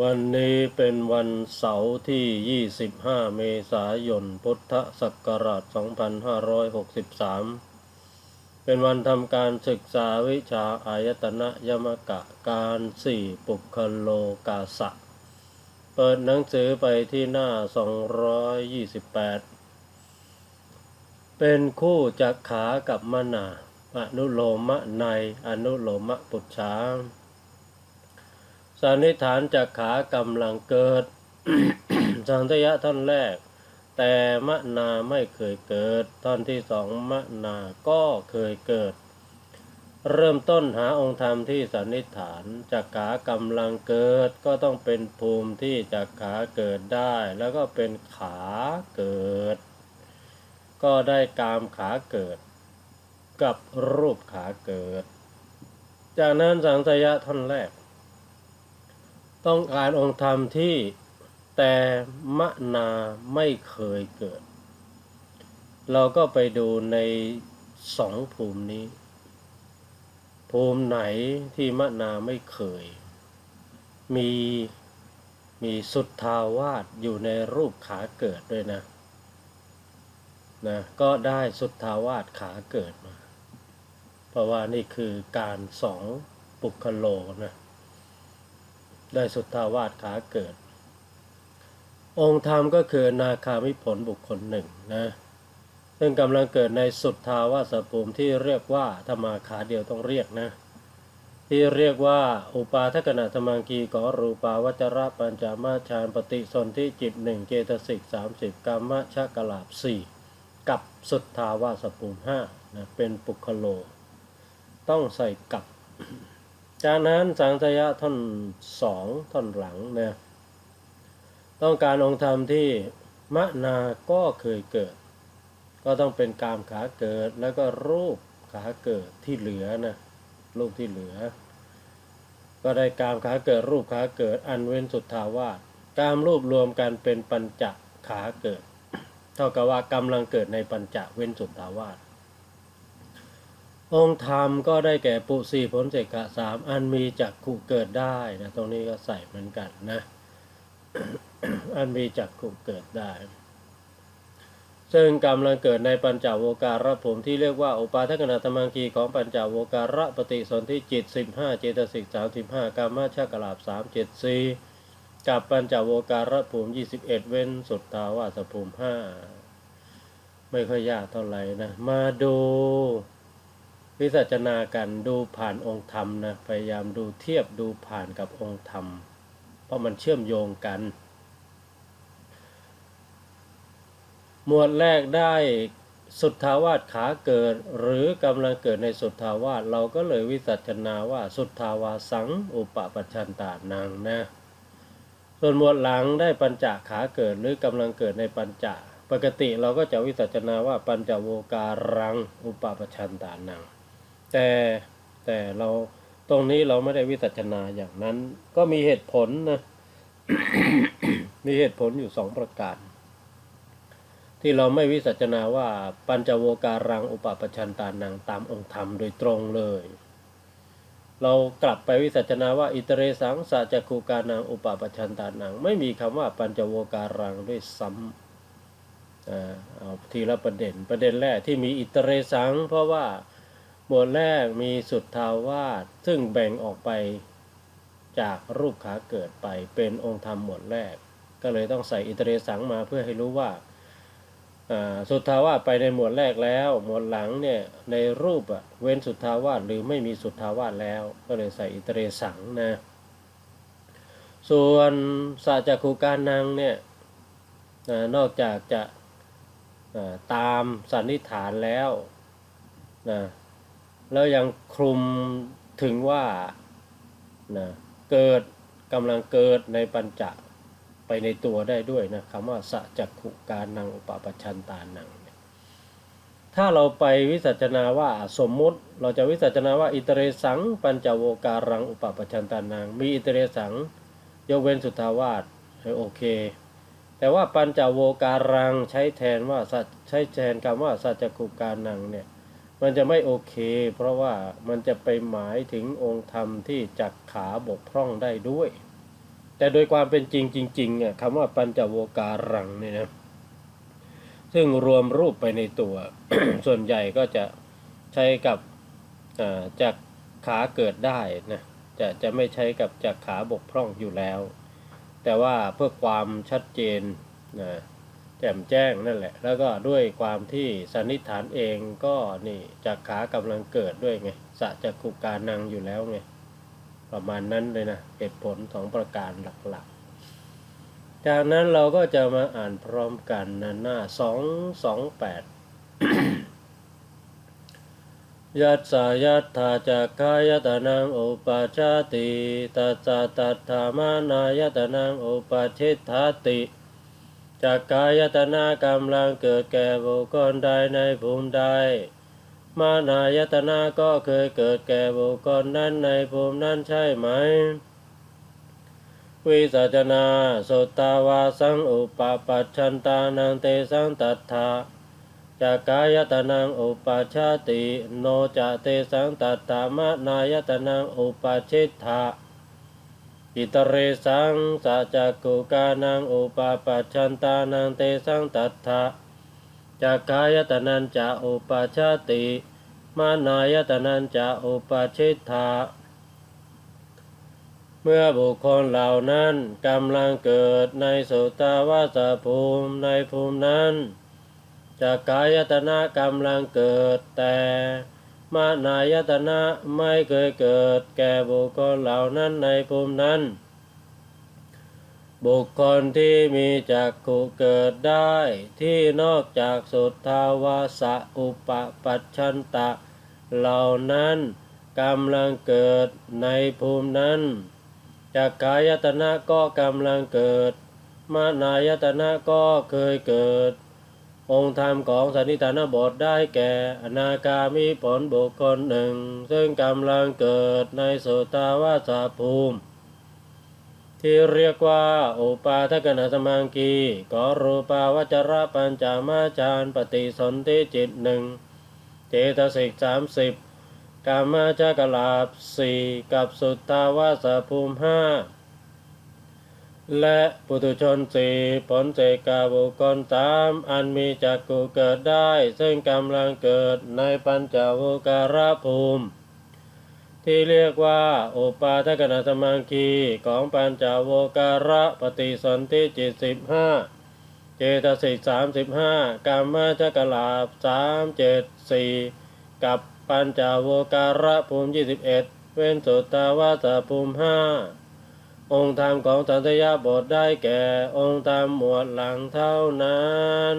วันนี้เป็นวันเสาร์ที่ 25 เมษายน พุทธศักราช 2563 เป็นวันทำการศึกษาวิชาอายตนะยมกะการสี่ปุคโลกาสะ เปิดหนังสือไปที่หน้า 228 เป็นคู่จักขากับมนา อนุโลมะใน อนุโลมะปุจฉา สันนิษฐานจากขากำลังเกิด สังทยะท่อนแรก แต่มะนาไม่เคยเกิด ท่อนที่สองมะนาก็เคยเกิด เริ่มต้นหาองค์ธรรมที่สันนิษฐานจากขากำลังเกิดก็ต้องเป็นภูมิที่จากขาเกิดได้ แล้วก็เป็นขาเกิด ก็ได้กามขาเกิด กับรูปขาเกิด จากนั้นสังทยะท่อนแรก ต้องการองค์ธรรมที่แต่มะนาไม่เคยเกิด เราก็ไปดูในสองภูมินี้ ภูมิไหนที่มะนาไม่เคย มีมีสุดทาวาสอยู่ในรูปขาเกิดด้วยนะนะก็ได้สุดทาวาสขาเกิดมา เพราะว่านี่คือการสองปุคโลนะ ได้สุทธาวาสขาเกิด องค์ธรรมก็คือนาคามิผลบุคคลหนึ่งนะซึ่งกำลังเกิดในสุทธาวาสภูมิที่เรียกว่าธรรมาขาเดียวต้องเรียกนะ ที่เรียกว่าอุปาทกณะธรรมังกีกอรูปาวัจระปัญจามาฌานปฏิสนธิจิตหนึ่งเจตสิกสามสิบกรรมชะกลาบสี่กับสุทธาวาสภูมิห้านะเป็นปุคโล ต้องใส่กับ จากนั้นสังทยะท่อนสองท่อนหลังเนี่ยต้องการองค์ธรรมที่มะนาก็เคยเกิด ก็ต้องเป็นกามขาเกิดแล้วก็รูปขาเกิดที่เหลือนะรูปที่เหลือ ก็ได้กามขาเกิดรูปขาเกิด อันเว้นสุทธาวาสกามรูปรวมกันเป็นปัญจขาเกิด เท่ากับว่ากำลังเกิดในปัญจเว้นสุทธาวาส องค์ธรรมก็ได้แก่ปุสีผลเสกะสามอันมีจักขุเกิดได้นะตรงนี้ก็ใส่เหมือนกันนะ อันมีจักขุเกิดได้ ซึ่งกำลังเกิดในปัญจโวการะผมที่เรียกว่าอุปาทกนาธรรมังกีของปัญจโวการะปฏิสนธิจิต 15 เจตสิก35กรรมชากลาบ3 7 4กับปัญจโวการะภูมิ 21 เว้นสุดทาวาสภูมิ 5 ไม่ค่อยยากเท่าไหร่นะ มาดู วิสัชนากันดูผ่านองค์ธรรมนะพยายามดูเทียบดูผ่านกับองค์ธรรม เพราะมันเชื่อมโยงกัน หมวดแรกได้สุทธาวาสขาเกิด หรือกำลังเกิดในสุทธาวาสเราก็เลยวิสัชนาว่าสุทธาวาสังอุปปัชชันตานังนะส่วนหมวดหลังได้ปัญจขาเกิดหรือกำลังเกิดในปัญจปกติเราก็จะวิสัชนาว่าปัญจโวการัง อุปปัชชันตานัง แต่แต่เราตรงนี้เราไม่ได้วิจัชนาอย่างนั้น ก็มีเหตุผลนะ มีเหตุผลอยู่สองประการ ที่เราไม่วิสัชนาว่าปัญจโวการังอุปปัชชันตานังตามองค์ธรรมโดยตรงเลย เรากลับไปวิสัชนาว่าอิตเรสังสัจคูการังอุปปัชชันตานัง ไม่มีคำว่าปัญจโวการังด้วยซ้ำอ่าเอาทีละประเด็นประเด็นแรกที่มีอิตเรสัง เพราะว่า หมวดแรกมีสุดทาวาสซึ่งแบ่งออกไปจากรูปขาเกิดไปเป็นองค์ธรรมหมวดแรก ก็เลยต้องใส่อิตเรสังมาเพื่อให้รู้ว่าสุดทาวาสไปในหมวดแรกแล้ว หมวดหลังเนี่ยในรูปอะเว้นสุดทาวาสหรือไม่มีสุดทาวาสแล้ว ก็เลยใส่อิตเรสังนะ ส่วนสัจจคูการนังเนี่ยนอกจากจะตามสันนิษฐานแล้วนะ แล้วยังคลุมถึงว่านะเกิดกำลังเกิดในปัญจะไปในตัวได้ด้วยนะคำว่าสะจักขุการนังอุปปัชันตานัง ถ้าเราไปวิสัชนาว่าสมมุติเราจะวิสัชนาว่าอิตเรสัง ปัญจโวการังอุปปัชันตานัง มีอิตเรสังยกเว้นสุทาวาสโอเค แต่ว่าปัญจโวการังใช้แทนว่าใช้แทนคำว่าสัจจขุการนังเนี่ย มันจะไม่โอเค เพราะว่ามันจะไปหมายถึงองค์ธรรมที่จักขาบกพร่องได้ด้วย แต่โดยความเป็นจริงจริงๆอะคำว่าปัญจโวการังเนี่ยนะซึ่งรวมรูปไปในตัว ส่วนใหญ่ก็จะใช้กับจากขาเกิดได้นะจะจะไม่ใช้กับจากขาบกพร่องอยู่แล้ว แต่ว่าเพื่อความชัดเจนนะ จ่มแจ้งนั่นแหละ แล้วก็ด้วยความที่สันนิษฐานเองก็นี่จากขากำลังเกิดด้วยไงสะจักขุการนังอยู่แล้วไงประมาณนั้นเลยนะเหตุผลสองประการหลักๆ จากนั้นเราก็จะมาอ่านพร้อมกันนะหน้าสองสองแปดยัสสายัตถาจักขายตนังอุปชาติตัสสะตัตถามานายตนังอุปชิตถาติ จักขายตนากำลังเกิดแก่บุคคลใดในภูมิใด มานายตนาก็เคยเกิดแก่บุคคลนั้นในภูมินั้นใช่ไหม วิสัจนาสุตาวาสังอุปปัชชันตานังเตสังตัทธาจากกายตนังอุปชาติ โนจะเตสังตัตถามนายตนังอุปชิตถา อิตเรสังสัจกุกานังอุปปัชชันตานังเตสังตัทธาจากกายตนันจะอุปชาติมานายตนันจะอุปชิตาเมื่อบุคคลเหล่านั้นกำลังเกิดในสุตาวาสภูมิในภูมินั้นจากกายตนะกำลังเกิดแต่ มานายตนะไม่เคยเกิดแก่บุคคลเหล่านั้นในภูมินั้น บุคคลที่มีจักขุเกิดได้ ที่นอกจากสุทธาวาสะอุปปัชชันตะ เหล่านั้นกำลังเกิดในภูมินั้นจักขายตนะก็กำลังเกิด มานายตนะก็เคยเกิด องค์ธรรมของสันนิฐานบทได้แก่ อนาคามีผลบุคคลหนึ่ง ซึ่งกำลังเกิดในสุตาวาสภูมิ ที่เรียกว่าอุปาทกนสมังคีกอรูปาวจระปัญจามาจารปฏิสนธิจิตหนึ่งเจตสิกสามสิบกามาจักลาบสี่กับสุตตาวาสภูมิห้า และปุถุชนสี่ผลเจกาบุคคลสามอันมีจักกุเกิดได้ ซึ่งกำลังเกิดในปัญจโวการภูมิ ที่เรียกว่าอุปาทกนสมังคีของปัญจโวการะปฏิสนธิจิตสิบห้าเจตสิกสามสิบห้ากรรมจักลาบสามเจ็ดสี่กับปัญจโวการะภูมิยี่สิบเอ็ดเว้นสุตตาวาสภูมิห้า องค์ธรรมของสันตยบทได้แก่องค์ธรรมหมวดหลังเท่านั้น